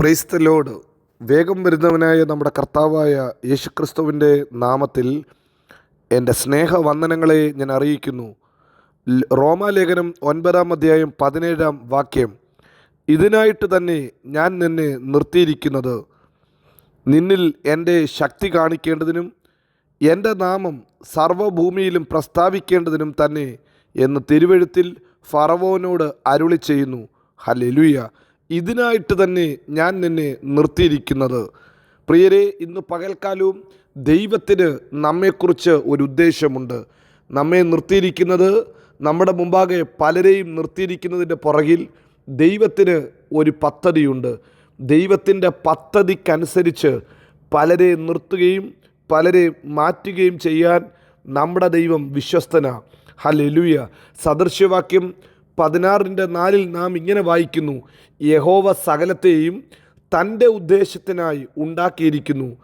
ക്രൈസ്തലോട് വേഗം വരുന്നവനായ നമ്മുടെ കർത്താവായ യേശുക്രിസ്തുവിന്റെ നാമത്തിൽ എന്റെ സ്നേഹവന്ദനങ്ങളെ ഞാൻ അറിയിക്കുന്നു. റോമാലേഖനം ഒൻപതാം അധ്യായം പതിനേഴാം വാക്യം. ഇതിനായിട്ട് തന്നെ ഞാൻ നിന്നെ നിർത്തിയിരിക്കുന്നത്. നിന്നിൽ എന്റെ ശക്തി കാണിക്കേണ്ടതിനും എന്റെ നാമം സർവഭൂമിയിലും പ്രസ്താവിക്കേണ്ടതിനും തന്നെ എന്ന് തിരുവഴുത്തിൽ ഫറവോനോട് അരുളി ചെയ്യുന്നു. ഹലെലുയ ഇതിനായിട്ട് തന്നെ ഞാൻ നിന്നെ നിർത്തിയിരിക്കുന്നത്. പ്രിയരെ ഇന്ന് പകൽക്കാലവും ദൈവത്തിന് നമ്മെക്കുറിച്ച് ഒരു ഉദ്ദേശമുണ്ട്. നമ്മെ നിർത്തിയിരിക്കുന്നത് നമ്മുടെ മുമ്പാകെ പലരെയും നിർത്തിയിരിക്കുന്നതിന്റെ പുറകിൽ ദൈവത്തിന് ഒരു പദ്ധതിയുണ്ട്. ദൈവത്തിന്റെ പദ്ധതിക്കനുസരിച്ച് പലരെ നിർത്തുകയും പലരെ മാറ്റുകയും ചെയ്യാൻ നമ്മുടെ ദൈവം വിശ്വസ്തന. ഹലെലുയ സദൃശ്യവാക്യം പതിനാറിന്റെ നാലിൽ നാം ഇങ്ങനെ വായിക്കുന്നു യഹോവ സകലത്തെയും തന്റെ ഉദ്ദേശത്തിനായി ഉണ്ടാക്കിയിരിക്കുന്നു.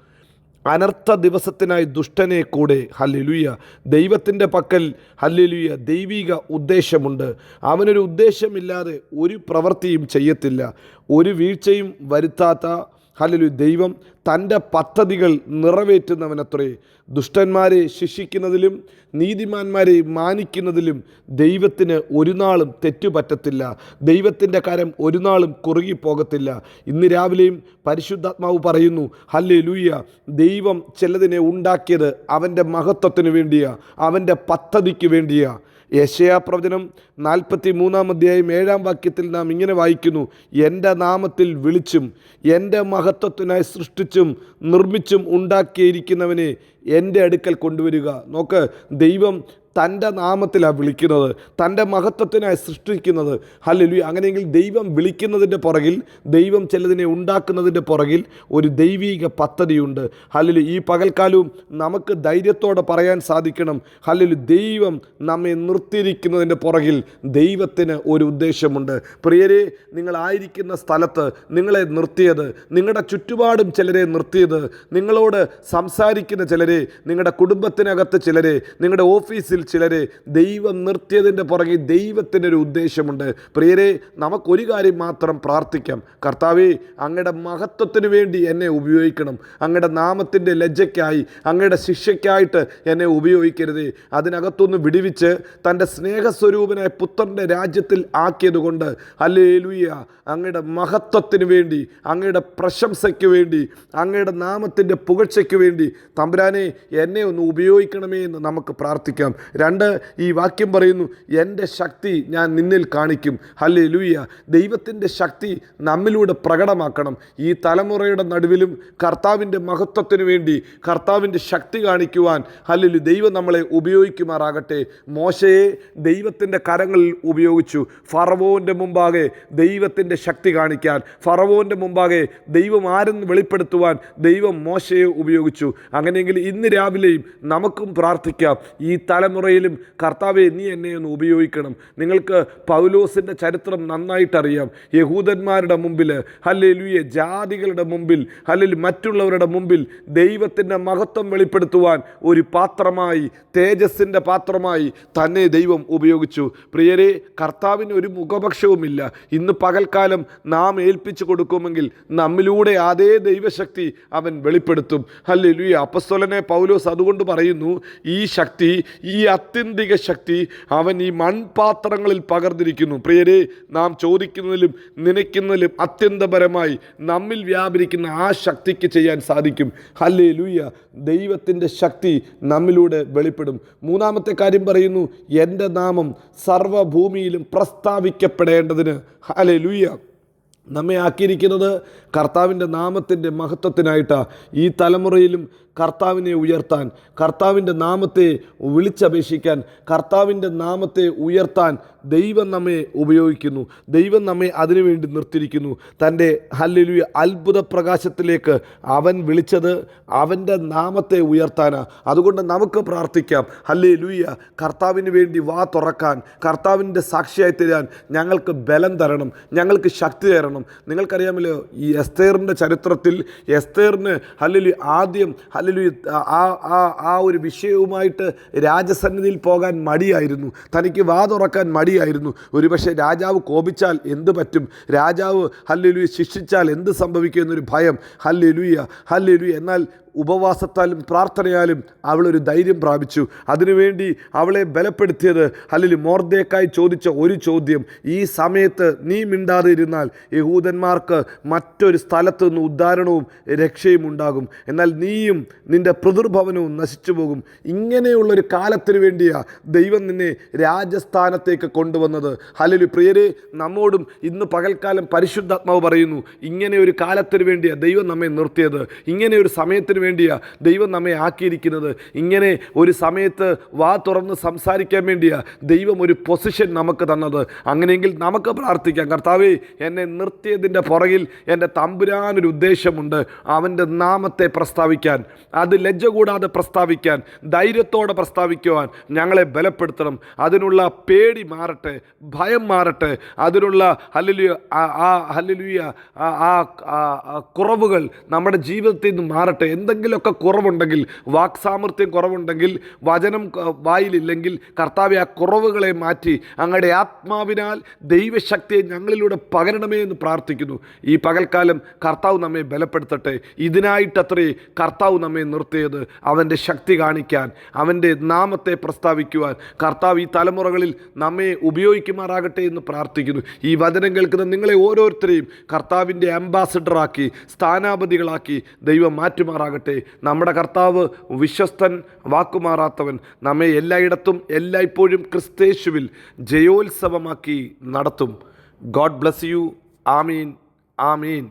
അനർത്ഥ ദിവസത്തിനായി ദുഷ്ടനെ കൂടെ. ഹല്ലേലൂയ. ദൈവത്തിന്റെ പക്കൽ ഹല്ലേലൂയ ദൈവിക ഉദ്ദേശമുണ്ട്. അവനൊരു ഉദ്ദേശമില്ലാതെ ഒരു പ്രവൃത്തിയും ചെയ്യത്തില്ല. ഒരു വീഴ്ചയും വരുത്താത്ത ഹല്ലേലൂയ. ദൈവം തന്റെ പദ്ധതികൾ നിറവേറ്റുന്നവനത്രേ. ദുഷ്ടന്മാരെ ശിക്ഷിക്കുന്നതിലും നീതിമാന്മാരെ മാനിക്കുന്നതിലും ദൈവത്തിന് ഒരു നാളും തെറ്റുപറ്റത്തില്ല. ദൈവത്തിന്റെ കരം ഒരു നാളും കുറുകിപ്പോകത്തില്ല. ഇന്ന് രാവിലെയും പരിശുദ്ധാത്മാവ് പറയുന്നു ഹല്ലേ ലൂയ ദൈവം ചിലതിനെ ഉണ്ടാക്കിയത് അവന്റെ മഹത്വത്തിന് വേണ്ടിയാ അവന്റെ പദ്ധതിക്ക് വേണ്ടിയാ. യശയാ പ്രവചനം നാൽപ്പത്തി മൂന്നാം അധ്യായം ഏഴാം വാക്യത്തിൽ നാം ഇങ്ങനെ വായിക്കുന്നു. എന്റെ നാമത്തിൽ വിളിച്ചും എന്റെ മഹത്വത്തിനായി സൃഷ്ടിച്ചും നിർമ്മിച്ചും ഉണ്ടാക്കിയിരിക്കുന്നവനെ എന്റെ അടുക്കൽ കൊണ്ടുവരിക. നോക്ക് ദൈവം തന്റെ നാമത്തിലാണ് വിളിക്കുന്നത് തന്റെ മഹത്വത്തിനായി സൃഷ്ടിക്കുന്നത്. ഹല്ലേലൂയ. അങ്ങനെയെങ്കിൽ ദൈവം വിളിക്കുന്നതിന്റെ പുറകിൽ ദൈവം ചിലതിനെ ഉണ്ടാക്കുന്നതിന്റെ പുറകിൽ ഒരു ദൈവീക പദ്ധതിയുണ്ട്. ഹല്ലേലു ഈ പകൽക്കാലവും നമുക്ക് ധൈര്യത്തോടെ പറയാൻ സാധിക്കണം. ഹല്ലേലു ദൈവം നമ്മെ നിർത്തിയിരിക്കുന്നതിന്റെ പുറകിൽ ദൈവത്തിന് ഒരു ഉദ്ദേശമുണ്ട്. പ്രിയരെ നിങ്ങളായിരിക്കുന്ന സ്ഥലത്ത് നിങ്ങളെ നിർത്തിയത് നിങ്ങളുടെ ചുറ്റുപാടും ചിലരെ നിർത്തിയത് നിങ്ങളോട് സംസാരിക്കുന്ന ചിലരെ നിങ്ങളുടെ കുടുംബത്തിനകത്ത് ചിലരെ നിങ്ങളുടെ ഓഫീസിൽ ചിലരെ ദൈവം നിർത്തിയതിന്റെ പുറകെ ദൈവത്തിന്റെ ഒരു ഉദ്ദേശമുണ്ട്. പ്രിയരെ നമുക്കൊരു കാര്യം മാത്രം പ്രാർത്ഥിക്കാം. കർത്താവേ അങ്ങയുടെ മഹത്വത്തിന് വേണ്ടി എന്നെ ഉപയോഗിക്കണം. അങ്ങയുടെ നാമത്തിന്റെ ലജ്ജയ്ക്കായി അങ്ങയുടെ ശിക്ഷയ്ക്കായിട്ട് എന്നെ ഉപയോഗിക്കരുതേ. അതിനകത്തുനിന്ന് വിടിവിച്ച് തന്റെ സ്നേഹസ്വരൂപനായ പുത്രന്റെ രാജ്യത്തിൽ ആക്കിയതുകൊണ്ട് അല്ലേ ഹല്ലേലൂയ അങ്ങയുടെ മഹത്വത്തിന് വേണ്ടി അങ്ങയുടെ പ്രശംസയ്ക്ക് വേണ്ടി അങ്ങയുടെ നാമത്തിന്റെ പുകഴ്ചയ്ക്ക് വേണ്ടി തമ്പുരാനെ എന്നെ ഒന്ന് ഉപയോഗിക്കണമേ എന്ന് നമുക്ക് പ്രാർത്ഥിക്കാം. രണ്ട് ഈ വാക്യം പറയുന്നു എന്റെ ശക്തി ഞാൻ നിന്നിൽ കാണിക്കും. ഹല്ലേ ലൂയ ദൈവത്തിന്റെ ശക്തി നമ്മിലൂടെ പ്രകടമാക്കണം. ഈ തലമുറയുടെ നടുവിലും കർത്താവിന്റെ മഹത്വത്തിനു വേണ്ടി കർത്താവിന്റെ ശക്തി കാണിക്കുവാൻ ഹല്ലേലു ദൈവം നമ്മളെ ഉപയോഗിക്കുമാറാകട്ടെ. മോശയെ ദൈവത്തിന്റെ കരങ്ങളിൽ ഉപയോഗിച്ചു. ഫറവോന്റെ മുമ്പാകെ ദൈവത്തിന്റെ ശക്തി കാണിക്കാൻ ഫറവോന്റെ മുമ്പാകെ ദൈവം ആരെന്ന് വെളിപ്പെടുത്തുവാൻ ദൈവം മോശയെ ഉപയോഗിച്ചു. അങ്ങനെയെങ്കിൽ ഇന്ന് രാവിലെയും നമുക്കും പ്രാർത്ഥിക്കാം. ഈ തലമുറയിലും കർത്താവെ നീ എന്നെ ഒന്ന് ഉപയോഗിക്കണം. നിങ്ങൾക്ക് പൗലോസിന്റെ ചരിത്രം നന്നായിട്ടറിയാം. യഹൂദന്മാരുടെ മുമ്പിൽ ഹല്ലേലൂയ ജാതികളുടെ മുമ്പിൽ അല്ലെങ്കിൽ മറ്റുള്ളവരുടെ മുമ്പിൽ ദൈവത്തിന്റെ മഹത്വം വെളിപ്പെടുത്തുവാൻ ഒരു പാത്രമായി തേജസ്സിന്റെ പാത്രമായി തന്നെ ദൈവം ഉപയോഗിച്ചു. പ്രിയരെ കർത്താവിന് ഒരു മുഖപക്ഷവുമില്ല. ഇന്ന് പകൽക്കാലം നാം ഏൽപ്പിച്ചു കൊടുക്കുമെങ്കിൽ നമ്മിലൂടെ അതേ ദൈവശക്തി അവൻ വെളിപ്പെടുത്തും. ഹല്ലേലൂയ. അപ്പസ്തോലനെ പൗലോസ് അതുകൊണ്ട് പറയുന്നു ഈ ശക്തി ഈ അത്യന്തിക ശക്തി അവൻ ഈ മൺപാത്രങ്ങളിൽ പകർന്നിരിക്കുന്നു. പ്രിയരെ നാം ചോദിക്കുന്നതിലും നനയ്ക്കുന്നതിലും അത്യന്തപരമായി നമ്മിൽ വ്യാപരിക്കുന്ന ആ ശക്തിക്ക് ചെയ്യാൻ സാധിക്കും. ഹല്ലേ ലൂയ ദൈവത്തിന്റെ ശക്തി നമ്മിലൂടെ വെളിപ്പെടും. മൂന്നാമത്തെ കാര്യം പറയുന്നു എന്റെ നാമം സർവഭൂമിയിലും പ്രസ്താവിക്കപ്പെടേണ്ടതിന്. ഹലേ ലൂയ നമ്മെ ആക്കിയിരിക്കുന്നത് കർത്താവിന്റെ നാമത്തിന്റെ മഹത്വത്തിനായിട്ടാണ് ഈ തലമുറയിലും കർത്താവിനെ ഉയർത്താൻ കർത്താവിന്റെ നാമത്തെ വിളിച്ചപേക്ഷിക്കാൻ കർത്താവിന്റെ നാമത്തെ ഉയർത്താൻ ദൈവം നമ്മെ ഉപയോഗിക്കുന്നു. ദൈവം നമ്മെ അതിനുവേണ്ടി നിർത്തിയിരിക്കുന്നു. തന്റെ ഹല്ലിലു അത്ഭുത പ്രകാശത്തിലേക്ക് അവൻ വിളിച്ചത് അവന്റെ നാമത്തെ ഉയർത്താനാണ് അതുകൊണ്ട് നമുക്ക് പ്രാർത്ഥിക്കാം. ഹല്ലേ ലൂയ കർത്താവിന് വേണ്ടി വാ തുറക്കാൻ കർത്താവിന്റെ സാക്ഷിയായി തരാൻ ഞങ്ങൾക്ക് ബലം തരണം ഞങ്ങൾക്ക് ശക്തി തരണം. നിങ്ങൾക്കറിയാമല്ലോ ഈ എസ്തേറിന്റെ ചരിത്രത്തിൽ എസ്തേറിന് ഹല്ലേലൂയ ആദ്യം ഹല്ലേലൂയ. ആ ആ ആ ഒരു വിഷയവുമായിട്ട് രാജസന്നിധിയിൽ പോകാൻ മടിയായിരുന്നു. തനിക്ക് വാതുറക്കാൻ മടിയായിരുന്നു. ഒരുപക്ഷെ രാജാവ് കോപിച്ചാൽ എന്ത് പറ്റും? രാജാവ് ഹല്ലേലൂയ ശിക്ഷിച്ചാൽ എന്ത് സംഭവിക്കും എന്നൊരു ഭയം. Hallelujah hallelujah. എന്നാൽ ഉപവാസത്താലും പ്രാർത്ഥനയാലും അവളൊരു ധൈര്യം പ്രാപിച്ചു. അതിനുവേണ്ടി അവളെ ബലപ്പെടുത്തിയത് അല്ലെങ്കിൽ മോർദേക്കായി ചോദിച്ച ഒരു ചോദ്യം ഈ സമയത്ത് നീ മിണ്ടാതെ ഇരുന്നാൽ യഹൂദന്മാർക്ക് മറ്റൊരു സ്ഥലത്തു നിന്ന് ഉദ്ധാരണവും രക്ഷയും ഉണ്ടാകും. എന്നാൽ നീയും നിന്റെ പിതൃഭവനവും നശിച്ചു പോകും. ഇങ്ങനെയുള്ളൊരു കാലത്തിന് വേണ്ടിയാണ് ദൈവം നിന്നെ രാജസ്ഥാനത്തേക്ക് കൊണ്ടുവന്നത്. ഹലലു പ്രിയരെ നമ്മോടും ഇന്ന് പകൽക്കാലം പരിശുദ്ധാത്മാവ് പറയുന്നു ഇങ്ങനെ ഒരു കാലത്തിന് വേണ്ടിയാണ് ദൈവം നമ്മെ നിർത്തിയത്. ഇങ്ങനെ ഒരു സമയത്തിന് വേണ്ടിയാണ് ദൈവം നമ്മെ ആക്കിയിരിക്കുന്നത്. ഇങ്ങനെ ഒരു സമയത്ത് വാ തുറന്ന് സംസാരിക്കാൻ വേണ്ടിയാണ് ദൈവം ഒരു പൊസിഷൻ നമുക്ക് തന്നത്. അങ്ങനെയെങ്കിൽ നമുക്ക് പ്രാർത്ഥിക്കാം. കർത്താവേ എന്നെ നിർത്തിയതിന്റെ പുറകിൽ എന്റെ തമ്പുരാനൊരു ഉദ്ദേശമുണ്ട്. അവന്റെ നാമത്തെ പ്രസ്താവിക്കാൻ അത് ലജ്ജ കൂടാതെ പ്രസ്താവിക്കാൻ ധൈര്യത്തോടെ പ്രസ്താവിക്കുവാൻ ഞങ്ങളെ ബലപ്പെടുത്തണം. അതിനുള്ള പേടി മാറട്ടെ ഭയം മാറട്ടെ. അതിനുള്ള ഹല്ലേലൂയ ആ ഹല്ലേലൂയ ആ കുറവുകൾ നമ്മുടെ ജീവിതത്തിൽ നിന്ന് മാറട്ടെ. എന്തെങ്കിലുമൊക്കെ കുറവുണ്ടെങ്കിൽ വാക്സാമർത്ഥ്യം കുറവുണ്ടെങ്കിൽ വചനം വായിലില്ലെങ്കിൽ കർത്താവെ ആ കുറവുകളെ മാറ്റി അങ്ങയുടെ ആത്മാവിനാൽ ദൈവശക്തിയെ ഞങ്ങളിലൂടെ പകരണമേ എന്ന് പ്രാർത്ഥിക്കുന്നു. ഈ പകൽക്കാലം കർത്താവ് നമ്മെ ബലപ്പെടുത്തട്ടെ. ഇതിനായിട്ടത്രേ കർത്താവ് നമ്മെ നിർത്തിയത്. അവന്റെ ശക്തി കാണിക്കാൻ അവന്റെ നാമത്തെ പ്രസ്താവിക്കുവാൻ കർത്താവ് ഈ തലമുറകളിൽ നമ്മെ ഉപയോഗിക്കുമാറാകട്ടെ എന്ന് പ്രാർത്ഥിക്കുന്നു. ഈ വചനം കേൾക്കുന്ന നിങ്ങളെ ഓരോരുത്തരെയും കർത്താവിന്റെ അംബാസഡറാക്കി സ്ഥാനാപതികളാക്കി ദൈവം മാറ്റുമാറാകട്ടെ. നമ്മുടെ കർത്താവ് വിശ്വസ്തൻ വാക്കുമാറാത്തവൻ നമ്മെ എല്ലായിടത്തും എല്ലായ്പ്പോഴും ക്രിസ്തേശുവിൽ ജയോത്സവമാക്കി നടത്തും. God bless you. Amin. Amin.